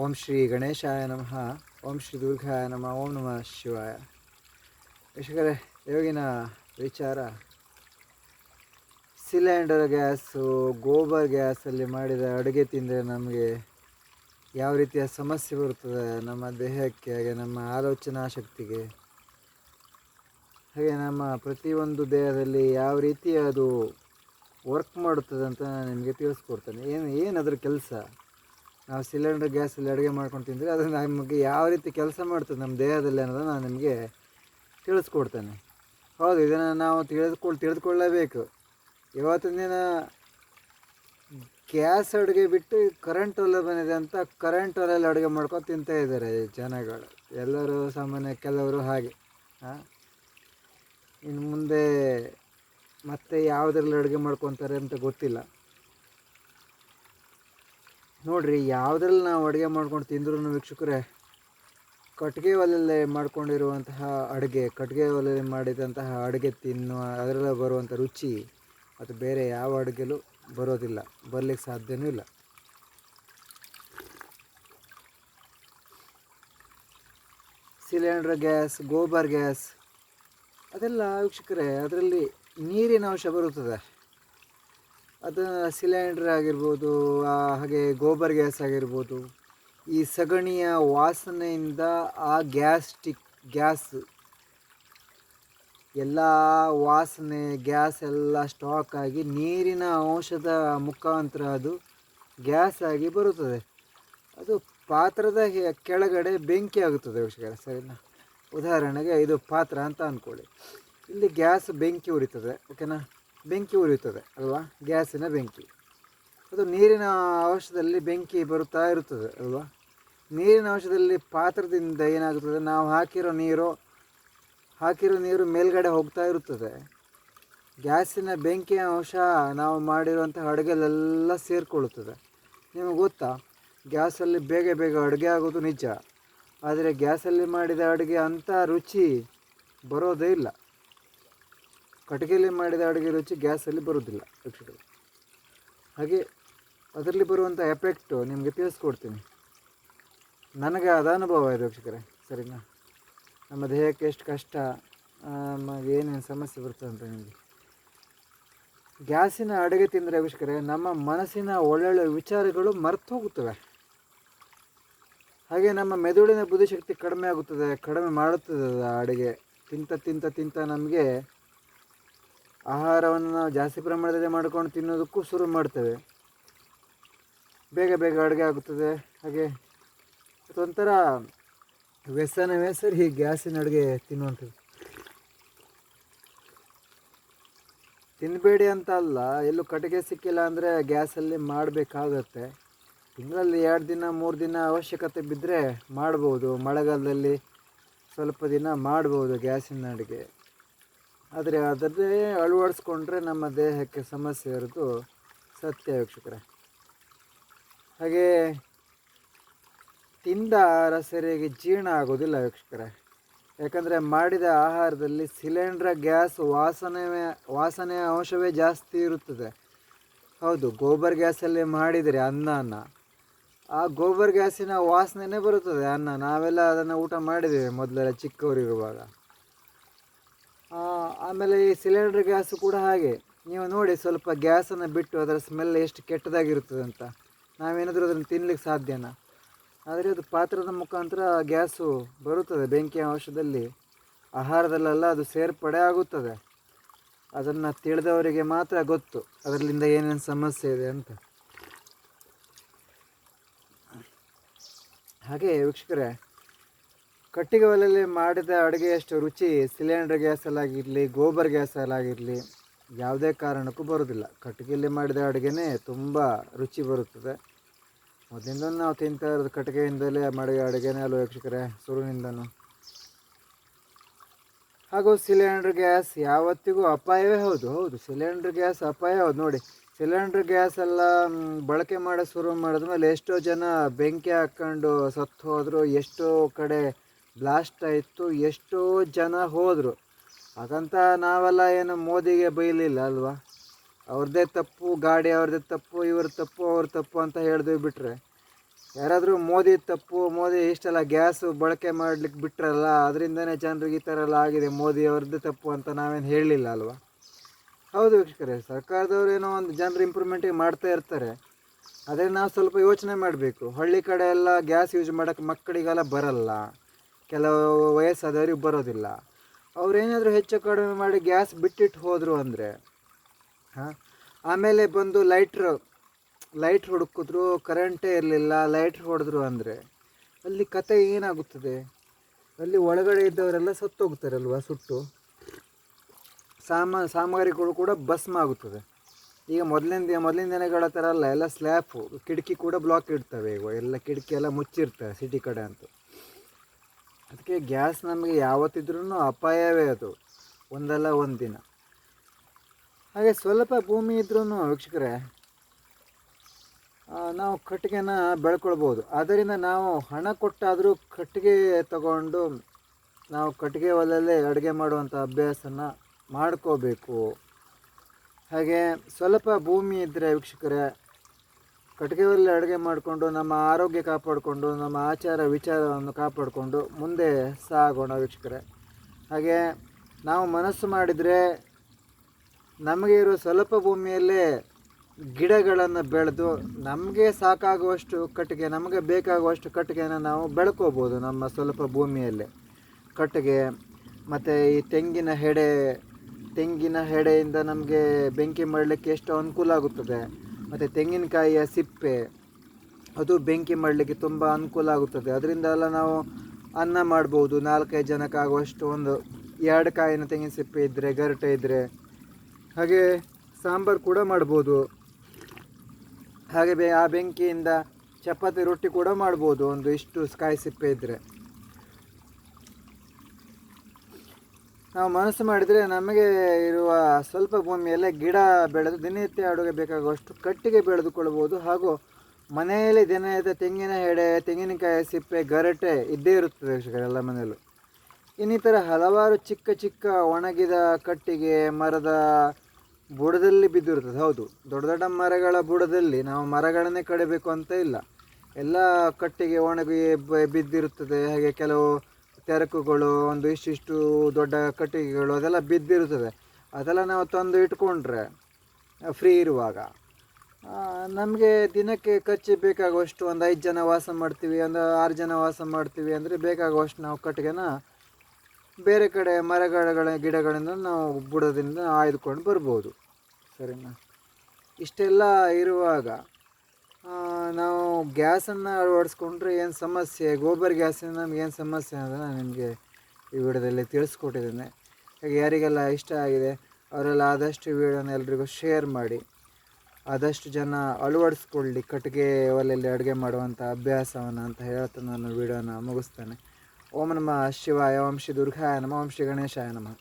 ಓಂ ಶ್ರೀ ಗಣೇಶಾಯ ನಮಃ, ಓಂ ಶ್ರೀ ದುರ್ಗಾಯ ನಮಃ, ಓಂ ನಮಃ ಶಿವಾಯ. ವೀಕ್ಷಕರೇ ಇವಾಗಿನ ವಿಚಾರ. ಸಿಲಿಂಡರ್ ಗ್ಯಾಸು, ಗೋಬರ್ ಗ್ಯಾಸಲ್ಲಿ ಮಾಡಿದ ಅಡುಗೆ ತಿಂದರೆ ನಮಗೆ ಯಾವ ರೀತಿಯ ಸಮಸ್ಯೆ ಬರುತ್ತದೆ? ನಮ್ಮ ದೇಹಕ್ಕೆ, ಹಾಗೆ ನಮ್ಮ ಆಲೋಚನಾ ಶಕ್ತಿಗೆ. ಹಾಗೆ ನಮ್ಮ ಪ್ರತಿಯೊಂದು ದೇಹದಲ್ಲಿ ಯಾವ ರೀತಿ ಅದು ವರ್ಕ್ ಮಾಡುತ್ತದೆ ಅಂತ ನಾನು ನಿಮಗೆ ತಿಳಿಸ್ಕೊಡ್ತೇನೆ. ಏನು ಏನು ಕೆಲಸ? ನಾವು ಸಿಲಿಂಡರ್ ಗ್ಯಾಸಲ್ಲಿ ಅಡುಗೆ ಮಾಡ್ಕೊಂಡು ತಿಂದರೆ ಅದು ನಮಗೆ ಯಾವ ರೀತಿ ಕೆಲಸ ಮಾಡ್ತದೆ ನಮ್ಮ ದೇಹದಲ್ಲಿ ಅನ್ನೋದನ್ನು ನಾನು ನಿಮಗೆ ತಿಳಿಸ್ಕೊಡ್ತೇನೆ. ಹೌದು, ಇದನ್ನು ನಾವು ತಿಳಿದುಕೊಳ್ ತಿಳಿದುಕೊಳ್ಳಲೇಬೇಕು ಇವತ್ತಿನ ದಿನ ಗ್ಯಾಸ್ ಅಡುಗೆ ಬಿಟ್ಟು ಕರೆಂಟ್ ಒಲೆ ಬಂದಿದೆ ಅಂತ ಕರೆಂಟ್ ಒಲೆಯಲ್ಲಿ ಅಡುಗೆ ಮಾಡ್ಕೊಂಡು ತಿಂತಾ ಇದ್ದಾರೆ ಜನಗಳು. ಎಲ್ಲರೂ ಸಾಮಾನ್ಯ ಕೆಲವರು ಹಾಗೆ ಹಾಂ ಇನ್ನು ಮುಂದೆ ಮತ್ತೆ ಯಾವುದ್ರಲ್ಲಿ ಅಡುಗೆ ಮಾಡ್ಕೊತಾರೆ ಅಂತ ಗೊತ್ತಿಲ್ಲ. ನೋಡ್ರಿ, ಯಾವುದ್ರಲ್ಲಿ ನಾವು ಅಡುಗೆ ಮಾಡ್ಕೊಂಡು ತಿಂದ್ರೂ ವೀಕ್ಷಕರೇ ಕಟ್ಟಿಗೆ ಒಲೆಯಲ್ಲೇ ಮಾಡ್ಕೊಂಡಿರುವಂತಹ ಅಡುಗೆ ಕಟ್ಟಿಗೆ ಒಲೆಯಲ್ಲಿ ಮಾಡಿದಂತಹ ಅಡುಗೆ ತಿನ್ನುವ, ಅದರಲ್ಲಿ ಬರುವಂಥ ರುಚಿ, ಅದು ಬೇರೆ ಯಾವ ಅಡುಗೆಲೂ ಬರೋದಿಲ್ಲ, ಬರಲಿಕ್ಕೆ ಸಾಧ್ಯವೂ ಇಲ್ಲ. ಸಿಲಿಂಡರ್ ಗ್ಯಾಸ್, ಗೋಬರ್ ಗ್ಯಾಸ್, ಅದೆಲ್ಲ ವೀಕ್ಷಕರೇ, ಅದರಲ್ಲಿ ನೀರಿನ ಅಂಶ ಬರುತ್ತದೆ. ಅದು ಸಿಲಿಂಡರ್ ಆಗಿರ್ಬೋದು ಹಾಗೆ ಗೋಬರ್ ಗ್ಯಾಸ್ ಆಗಿರ್ಬೋದು, ಈ ಸಗಣಿಯ ವಾಸನೆಯಿಂದ ಆ ಗ್ಯಾಸ್ ಸ್ಟಿಕ್ ಗ್ಯಾಸ್ ಎಲ್ಲ ವಾಸನೆ ಗ್ಯಾಸ್ ಎಲ್ಲ ಸ್ಟಾಕ್ ಆಗಿ ನೀರಿನ ಅಂಶದ ಮುಖಾಂತರ ಅದು ಗ್ಯಾಸ್ ಆಗಿ ಬರುತ್ತದೆ. ಅದು ಪಾತ್ರದ ಕೆಳಗಡೆ ಬೆಂಕಿ ಆಗುತ್ತದೆ ವಿಷಯ ಸರಿನಾ? ಉದಾಹರಣೆಗೆ ಇದು ಪಾತ್ರ ಅಂತ ಅಂದ್ಕೊಳ್ಳಿ ಇಲ್ಲಿ ಗ್ಯಾಸ್ ಬೆಂಕಿ ಉರಿತದೆ ಓಕೆನಾ ಬೆಂಕಿ ಉರಿಯುತ್ತದೆ, ಅಲ್ವಾ? ಗ್ಯಾಸಿನ ಬೆಂಕಿ. ಅದು ನೀರಿನ ಅಂಶದಲ್ಲಿ ಬೆಂಕಿ ಬರುತ್ತಾ ಇರುತ್ತದೆ, ಅಲ್ವಾ? ನೀರಿನ ಅಂಶದಲ್ಲಿ ಪಾತ್ರದಿಂದ ಏನಾಗುತ್ತದೆ? ನಾವು ಹಾಕಿರೋ ನೀರು ಹಾಕಿರೋ ನೀರು ಮೇಲ್ಗಡೆ ಹೋಗ್ತಾ ಇರುತ್ತದೆ. ಗ್ಯಾಸಿನ ಬೆಂಕಿಯ ಅಂಶ ನಾವು ಮಾಡಿರುವಂಥ ಅಡುಗೆಲೆಲ್ಲ ಸೇರಿಕೊಳ್ಳುತ್ತದೆ. ನಿಮಗೆ ಗೊತ್ತಾ? ಗ್ಯಾಸಲ್ಲಿ ಬೇಗ ಬೇಗ ಅಡುಗೆ ಆಗೋದು ನಿಜ. ಆದರೆ ಗ್ಯಾಸಲ್ಲಿ ಮಾಡಿದ ಅಡುಗೆ ಅಂಥ ರುಚಿ ಬರೋದೇ ಇಲ್ಲ. ಕಟ್ಟಿಗೆಯಲ್ಲಿ ಮಾಡಿದ ಅಡುಗೆ ರುಚಿ ಗ್ಯಾಸಲ್ಲಿ ಬರೋದಿಲ್ಲ ವೀಕ್ಷಕರು ಹಾಗೆ ಅದರಲ್ಲಿ ಬರುವಂಥ ಎಫೆಕ್ಟು ನಿಮಗೆ ತಿಳಿಸ್ಕೊಡ್ತೀನಿ ನನಗೆ ಅದ ಅನುಭವ ಇದೆ ವೀಕ್ಷಕರೇ, ಸರಿನಾ? ನಮ್ಮ ದೇಹಕ್ಕೆ ಎಷ್ಟು ಕಷ್ಟ ಏನೇನು ಸಮಸ್ಯೆ ಬರ್ತದೆ ಅಂತ ನಿಮಗೆ. ಗ್ಯಾಸಿನ ಅಡುಗೆ ತಿಂದರೆ ವೀಕ್ಷಕರೇ, ನಮ್ಮ ಮನಸ್ಸಿನ ಒಳ್ಳೊಳ್ಳೆ ವಿಚಾರಗಳು ಮರೆತು ಹೋಗುತ್ತವೆ ಹಾಗೆ ನಮ್ಮ ಮೆದುಳಿನ ಬುದ್ಧಿಶಕ್ತಿ ಕಡಿಮೆ ಆಗುತ್ತದೆ, ಕಡಿಮೆ ಮಾಡುತ್ತದೆ ಅಡುಗೆ. ತಿಂತ ತಿಂತ ತಿಂತ ನಮಗೆ ಆಹಾರವನ್ನು ನಾವು ಜಾಸ್ತಿ ಪ್ರಮಾಣದಲ್ಲಿ ಮಾಡ್ಕೊಂಡು ತಿನ್ನೋದಕ್ಕೂ ಶುರು ಮಾಡ್ತೇವೆ. ಬೇಗ ಬೇಗ ಅಡುಗೆ ಆಗುತ್ತದೆ. ಹಾಗೆ ಅದೊಂಥರ ವ್ಯಸನವೇ ಸರಿ ಈ ಗ್ಯಾಸಿನ ಅಡುಗೆ ತಿನ್ನುವಂಥದ್ದು. ತಿನ್ನಬೇಡಿ ಅಂತ ಅಲ್ಲ, ಎಲ್ಲೂ ಕಟ್ಟಿಗೆ ಸಿಕ್ಕಿಲ್ಲ ಅಂದರೆ ಗ್ಯಾಸಲ್ಲಿ ಮಾಡಬೇಕಾಗತ್ತೆ. ತಿಂಗಳಲ್ಲಿ ಎರಡು ದಿನ, ಮೂರು ದಿನ ಅವಶ್ಯಕತೆ ಬಿದ್ದರೆ ಮಾಡ್ಬೋದು. ಮಳೆಗಾಲದಲ್ಲಿ ಸ್ವಲ್ಪ ದಿನ ಮಾಡ್ಬೋದು ಗ್ಯಾಸಿನ ಅಡುಗೆ. ಆದರೆ ಅದನ್ನೇ ಅಳವಡಿಸ್ಕೊಂಡ್ರೆ ನಮ್ಮ ದೇಹಕ್ಕೆ ಸಮಸ್ಯೆ ಇರೋದು ಸತ್ಯ ವೀಕ್ಷಕರೇ. ಹಾಗೆ ತಿಂದ ಆಹಾರ ಸರಿಯಾಗಿ ಜೀರ್ಣ ಆಗೋದಿಲ್ಲ ವೀಕ್ಷಕರೇ. ಯಾಕಂದರೆ ಮಾಡಿದ ಆಹಾರದಲ್ಲಿ ಸಿಲಿಂಡ್ರ, ಗ್ಯಾಸ್, ವಾಸನೆ ವಾಸನೆಯ ಅಂಶವೇ ಜಾಸ್ತಿ ಇರುತ್ತದೆ. ಹೌದು, ಗೋಬರ್ ಗ್ಯಾಸಲ್ಲಿ ಮಾಡಿದರೆ ಅನ್ನನ ಆ ಗೋಬರ್ ಗ್ಯಾಸಿನ ವಾಸನೆನೇ ಬರುತ್ತದೆ, ಅನ್ನ. ನಾವೆಲ್ಲ ಅದನ್ನು ಊಟ ಮಾಡಿದ್ದೇವೆ ಮೊದಲೆಲ್ಲ ಚಿಕ್ಕವರಿರುವಾಗ. ಆಮೇಲೆ ಈ ಸಿಲಿಂಡರ್ ಗ್ಯಾಸು ಕೂಡ ಹಾಗೆ. ನೀವು ನೋಡಿ ಸ್ವಲ್ಪ ಗ್ಯಾಸನ್ನು ಬಿಟ್ಟು ಅದರ ಸ್ಮೆಲ್ ಎಷ್ಟು ಕೆಟ್ಟದಾಗಿರುತ್ತದೆ ಅಂತ ನಾವೇನಾದರೂ ಅದನ್ನು ತಿನ್ನಲಿಕ್ಕೆ ಸಾಧ್ಯನಾ? ಆದರೆ ಅದು ಪಾತ್ರದ ಮುಖಾಂತರ ಗ್ಯಾಸು ಬರುತ್ತದೆ. ಬೆಂಕಿಯ ಅಂಶದಲ್ಲಿ ಆಹಾರದಲ್ಲೆಲ್ಲ ಅದು ಸೇರ್ಪಡೆ ಆಗುತ್ತದೆ. ಅದನ್ನು ತಿಳಿದವರಿಗೆ ಮಾತ್ರ ಗೊತ್ತು. ಅದರಲ್ಲಿಂದ ಏನೇನು ಸಮಸ್ಯೆ ಇದೆ ಅಂತ. ಹಾಗೆ ವೀಕ್ಷಕರೇ ಕಟ್ಟಿಗೆ ಒಲೆಯಲ್ಲಿ ಮಾಡಿದ ಅಡುಗೆಯಷ್ಟು ರುಚಿ ಸಿಲಿಂಡರ್ ಗ್ಯಾಸಲ್ಲಾಗಿರಲಿ ಗೋಬರ್ ಗ್ಯಾಸಲ್ಲಾಗಿರಲಿ ಯಾವುದೇ ಕಾರಣಕ್ಕೂ ಬರೋದಿಲ್ಲ ಕಟ್ಟಿಗೆಯಲ್ಲಿ ಮಾಡಿದ ಅಡುಗೆನೇ ತುಂಬ ರುಚಿ ಬರುತ್ತದೆ. ಮೊದಲಿಂದ ನಾವು ತಿಂತಾ ಇರೋದು ಕಟ್ಟಿಗೆಯಿಂದಲೇ ಮಾಡಿದ ಅಡುಗೆನೇ ಅಲ್ವ ವೀಕ್ಷಕರೇ ಸುರುವಿನಿಂದನೂ ಹಾಗೂ ಸಿಲಿಂಡರ್ ಗ್ಯಾಸ್ ಯಾವತ್ತಿಗೂ ಅಪಾಯವೇ ಹೌದು ಹೌದು, ಸಿಲಿಂಡರ್ ಗ್ಯಾಸ್ ಅಪಾಯ ಹೌದು. ನೋಡಿ, ಸಿಲಿಂಡರ್ ಗ್ಯಾಸ್ ಎಲ್ಲ ಬಳಕೆ ಮಾಡೋ ಶುರು ಮಾಡಿದ್ಮೇಲೆ ಎಷ್ಟೋ ಜನ ಬೆಂಕಿ ಹಾಕ್ಕೊಂಡು ಸತ್ತು ಹೋದರು, ಎಷ್ಟೋ ಕಡೆ ಬ್ಲಾಸ್ಟ್ ಆಯಿತು, ಎಷ್ಟೋ ಜನ ಹೋದರು. ಹಾಗಂತ ನಾವೆಲ್ಲ ಏನು ಮೋದಿಗೆ ಬೈಲಿಲ್ಲ ಅಲ್ವಾ? ಅವ್ರದ್ದೇ ತಪ್ಪು, ಗಾಡಿ ಅವ್ರದ್ದೇ ತಪ್ಪು, ಇವ್ರ ತಪ್ಪು, ಅವ್ರ ತಪ್ಪು ಅಂತ ಹೇಳಿದ್ವಿ ಬಿಟ್ಟರೆ ಯಾರಾದರೂ ಮೋದಿ ತಪ್ಪು, ಮೋದಿ ಇಷ್ಟೆಲ್ಲ ಗ್ಯಾಸು ಬಳಕೆ ಮಾಡ್ಲಿಕ್ಕೆ ಬಿಟ್ರಲ್ಲ, ಅದರಿಂದನೇ ಜನರಿಗೆ ಈ ಥರ ಎಲ್ಲ ಆಗಿದೆ, ಮೋದಿ ಅವ್ರದ್ದೇ ತಪ್ಪು ಅಂತ ನಾವೇನು ಹೇಳಲಿಲ್ಲ ಅಲ್ವಾ? ಹೌದು ವೀಕ್ಷಕರೇ, ಸರ್ಕಾರದವ್ರು ಏನೋ ಒಂದು ಜನರು ಇಂಪ್ರೂವ್ಮೆಂಟಿಗೆ ಮಾಡ್ತಾ ಇರ್ತಾರೆ. ಅದೇ ನಾವು ಸ್ವಲ್ಪ ಯೋಚನೆ ಮಾಡಬೇಕು. ಹಳ್ಳಿ ಕಡೆ ಎಲ್ಲ ಗ್ಯಾಸ್ ಯೂಸ್ ಮಾಡೋಕ್ಕೆ ಮಕ್ಕಳಿಗೆಲ್ಲ ಬರಲ್ಲ. ಕೆಲವು ವಯಸ್ಸಾದವ್ರಿಗೆ ಬರೋದಿಲ್ಲ ಅವರೇನಾದರೂ ಹೆಚ್ಚು ಕಡಿಮೆ ಮಾಡಿ ಗ್ಯಾಸ್ ಬಿಟ್ಟಿಟ್ಟು ಹೋದರು ಅಂದರೆ, ಹಾಂ, ಆಮೇಲೆ ಬಂದು ಲೈಟ್ರ್, ಲೈಟ್ ಹುಡುಕಿದ್ರು, ಕರೆಂಟೇ ಇರಲಿಲ್ಲ, ಲೈಟ್ ಹೊಡೆದ್ರು ಅಂದರೆ, ಅಲ್ಲಿ ಕತೆ ಏನಾಗುತ್ತದೆ? ಅಲ್ಲಿ ಒಳಗಡೆ ಇದ್ದವರೆಲ್ಲ ಸತ್ತೋಗ್ತಾರಲ್ವ ಸುಟ್ಟು? ಸಾಮ, ಸಾಮಗ್ರಿಗಳು ಕೂಡ ಭಸ್ಮ ಆಗುತ್ತದೆ. ಈಗ ಮೊದಲಿನ ಮೊದಲಿನ ದಿನಗಳ ಥರ ಅಲ್ಲ, ಎಲ್ಲ ಸ್ಲ್ಯಾಪು, ಕಿಟಕಿ ಕೂಡ ಬ್ಲಾಕ್ ಇಡ್ತವೆ ಈಗ ಎಲ್ಲ ಕಿಟಕಿ ಎಲ್ಲ ಮುಚ್ಚಿರ್ತವೆ ಸಿಟಿ ಕಡೆ ಅಂತೂ. ಅದಕ್ಕೆ ಗ್ಯಾಸ್ ನಮಗೆ ಯಾವತ್ತಿದ್ರೂ ಅಪಾಯವೇ ಅದು. ಒಂದಲ್ಲ ಒಂದು ದಿನ ಹಾಗೆ ಸ್ವಲ್ಪ ಭೂಮಿ ಇದ್ರೂ ವೀಕ್ಷಕರೇ ನಾವು ಕಟ್ಟಿಗೆನ ಬೆಳ್ಕೊಳ್ಬೋದು. ಅದರಿಂದ ನಾವು ಹಣ ಕೊಟ್ಟಾದರೂ ಕಟ್ಟಿಗೆ ತಗೊಂಡು ನಾವು ಕಟ್ಟಿಗೆ ಒಲೆಯಲ್ಲೇ ಅಡುಗೆ ಮಾಡುವಂಥ ಅಭ್ಯಾಸನ ಮಾಡ್ಕೋಬೇಕು. ಹಾಗೆ ಸ್ವಲ್ಪ ಭೂಮಿ ಇದ್ದರೆ ವೀಕ್ಷಕರೇ ಕಟ್ಟಿಗೆ ಒಲೆ ಅಡುಗೆ ಮಾಡಿಕೊಂಡು, ನಮ್ಮ ಆರೋಗ್ಯ ಕಾಪಾಡಿಕೊಂಡು, ನಮ್ಮ ಆಚಾರ ವಿಚಾರವನ್ನು ಕಾಪಾಡಿಕೊಂಡು ಮುಂದೆ ಸಾಗೋಣ ವೀಕ್ಷಕರೇ. ಹಾಗೆ ನಾವು ಮನಸ್ಸು ಮಾಡಿದರೆ ನಮಗೆ ಇರೋ ಸ್ವಲ್ಪ ಭೂಮಿಯಲ್ಲೇ ಗಿಡಗಳನ್ನು ಬೆಳೆದು ನಮಗೆ ಸಾಕಾಗುವಷ್ಟು ಕಟ್ಟಿಗೆ, ನಮಗೆ ಬೇಕಾಗುವಷ್ಟು ಕಟ್ಟಿಗೆಯನ್ನು ನಾವು ಬೆಳ್ಕೋಬೋದು ನಮ್ಮ ಸ್ವಲ್ಪ ಭೂಮಿಯಲ್ಲೇ. ಕಟ್ಟಿಗೆ ಮತ್ತು ಈ ತೆಂಗಿನ ಹೆಡೆ, ತೆಂಗಿನ ಹೆಡೆಯಿಂದ ನಮಗೆ ಬೆಂಕಿ ಮಾಡಲಿಕ್ಕೆ ಎಷ್ಟು ಅನುಕೂಲ ಆಗುತ್ತದೆ? ಮತ್ತು ತೆಂಗಿನಕಾಯಿಯ ಸಿಪ್ಪೆ, ಅದು ಬೆಂಕಿ ಮಾಡಲಿಕ್ಕೆ ತುಂಬ ಅನುಕೂಲ ಆಗುತ್ತದೆ. ಅದರಿಂದ ಎಲ್ಲ ನಾವು ಅನ್ನ ಮಾಡ್ಬೋದು. ನಾಲ್ಕೈದು ಜನಕ್ಕಾಗುವಷ್ಟು ಒಂದು ಎರಡು ಕಾಯಿನ ತೆಂಗಿನ ಸಿಪ್ಪೆ ಇದ್ದರೆ ಗರಟೆ ಇದ್ದರೆ ಹಾಗೆ ಸಾಂಬಾರು ಕೂಡ ಮಾಡ್ಬೋದು. ಹಾಗೆ ಬೆ ಆ ಬೆಂಕಿಯಿಂದ ಚಪಾತಿ ರೊಟ್ಟಿ ಕೂಡ ಮಾಡ್ಬೋದು. ಒಂದು ಇಷ್ಟು ಕಾಯಿ ಸಿಪ್ಪೆ ಇದ್ದರೆ ನಾವು ಮನಸ್ಸು ಮಾಡಿದರೆ ನಮಗೆ ಇರುವ ಸ್ವಲ್ಪ ಭೂಮಿಯಲ್ಲೇ ಗಿಡ ಬೆಳೆದು ದಿನನಿತ್ಯ ಅಡುಗೆ ಬೇಕಾಗುವಷ್ಟು ಕಟ್ಟಿಗೆ ಬೆಳೆದುಕೊಳ್ಳಬಹುದು. ಹಾಗೂ ಮನೆಯಲ್ಲಿ ದಿನನಿತ್ಯ ತೆಂಗಿನ ಎಡೆ, ತೆಂಗಿನಕಾಯಿ ಸಿಪ್ಪೆ, ಗರಟೆ ಇದ್ದೇ ಇರುತ್ತದೆ ಎಲ್ಲ ಮನೆಯಲ್ಲೂ. ಇನ್ನಿತರ ಹಲವಾರು ಚಿಕ್ಕ ಚಿಕ್ಕ ಒಣಗಿದ ಕಟ್ಟಿಗೆ, ಮರದ ಬುಡದಲ್ಲಿ ಬಿದ್ದಿರುತ್ತದೆ. ಹೌದು, ದೊಡ್ಡ ದೊಡ್ಡ ಮರಗಳ ಬುಡದಲ್ಲಿ ನಾವು ಮರಗಳನ್ನೇ ಕಡಿಬೇಕು ಅಂತ ಇಲ್ಲ. ಎಲ್ಲ ಕಟ್ಟಿಗೆ ಒಣಗಿ ಬಿದ್ದಿರುತ್ತದೆ. ಹಾಗೆ ಕೆಲವು ತೆರಕುಗಳು ಒಂದು ಇಷ್ಟಿಷ್ಟು ದೊಡ್ಡ ಕಟ್ಟಿಗೆಗಳು ಅದೆಲ್ಲ ಬಿದ್ದಿರುತ್ತದೆ ಅದೆಲ್ಲ ನಾವು ತಂದು ಇಟ್ಕೊಂಡ್ರೆ ಫ್ರೀ ಇರುವಾಗ. ನಮಗೆ ದಿನಕ್ಕೆ ಖರ್ಚು ಬೇಕಾಗುವಷ್ಟು ಒಂದು ಐದು ಜನ ವಾಸ ಮಾಡ್ತೀವಿ, ಒಂದು ಆರು ಜನ ವಾಸ ಮಾಡ್ತೀವಿ ಅಂದರೆ ಬೇಕಾಗುವಷ್ಟು ನಾವು ಕಟ್ಟಿಗೆನ ಬೇರೆ ಕಡೆ ಮರಗಳ ಗಿಡಗಳಿಂದ ನಾವು ಬುಡದಿಂದ ಆಯ್ದುಕೊಂಡು ಬರ್ಬೋದು. ಸರಿನಾ? ಇಷ್ಟೆಲ್ಲ ಇರುವಾಗ ನಾವು ಗ್ಯಾಸನ್ನು ಅಳವಡಿಸ್ಕೊಂಡ್ರೆ ಏನು ಸಮಸ್ಯೆ? ಗೋಬರ್ ಗ್ಯಾಸಿಂದ ನಮ್ಗೆ ಏನು ಸಮಸ್ಯೆ ಅಂತ ನಾನು ನಿಮಗೆ ಈ ವಿಡಿಯೋದಲ್ಲಿ ತಿಳಿಸ್ಕೊಟ್ಟಿದ್ದೇನೆ. ಹಾಗೆ ಯಾರಿಗೆಲ್ಲ ಇಷ್ಟ ಆಗಿದೆ, ಅವರೆಲ್ಲ ಆದಷ್ಟು ವಿಡಿಯೋನ ಎಲ್ರಿಗೂ ಶೇರ್ ಮಾಡಿ. ಆದಷ್ಟು ಜನ ಅಳವಡಿಸ್ಕೊಳ್ಳಿ ಕಟ್ಟಿಗೆ ಒಲೆಯಲ್ಲಿ ಅಡುಗೆ ಮಾಡುವಂಥ ಅಭ್ಯಾಸವನ್ನು ಅಂತ ಹೇಳ್ತಾ ನಾನು ವಿಡಿಯೋನ ಮುಗಿಸ್ತೇನೆ. ಓಂ ನಮಃ ಶಿವಾಯ, ಓಂ ಶ್ರೀ ದುರ್ಗಾಯ ನಮಃ, ಓಂ ಶ್ರೀ ಗಣೇಶಾಯ ನಮಃ.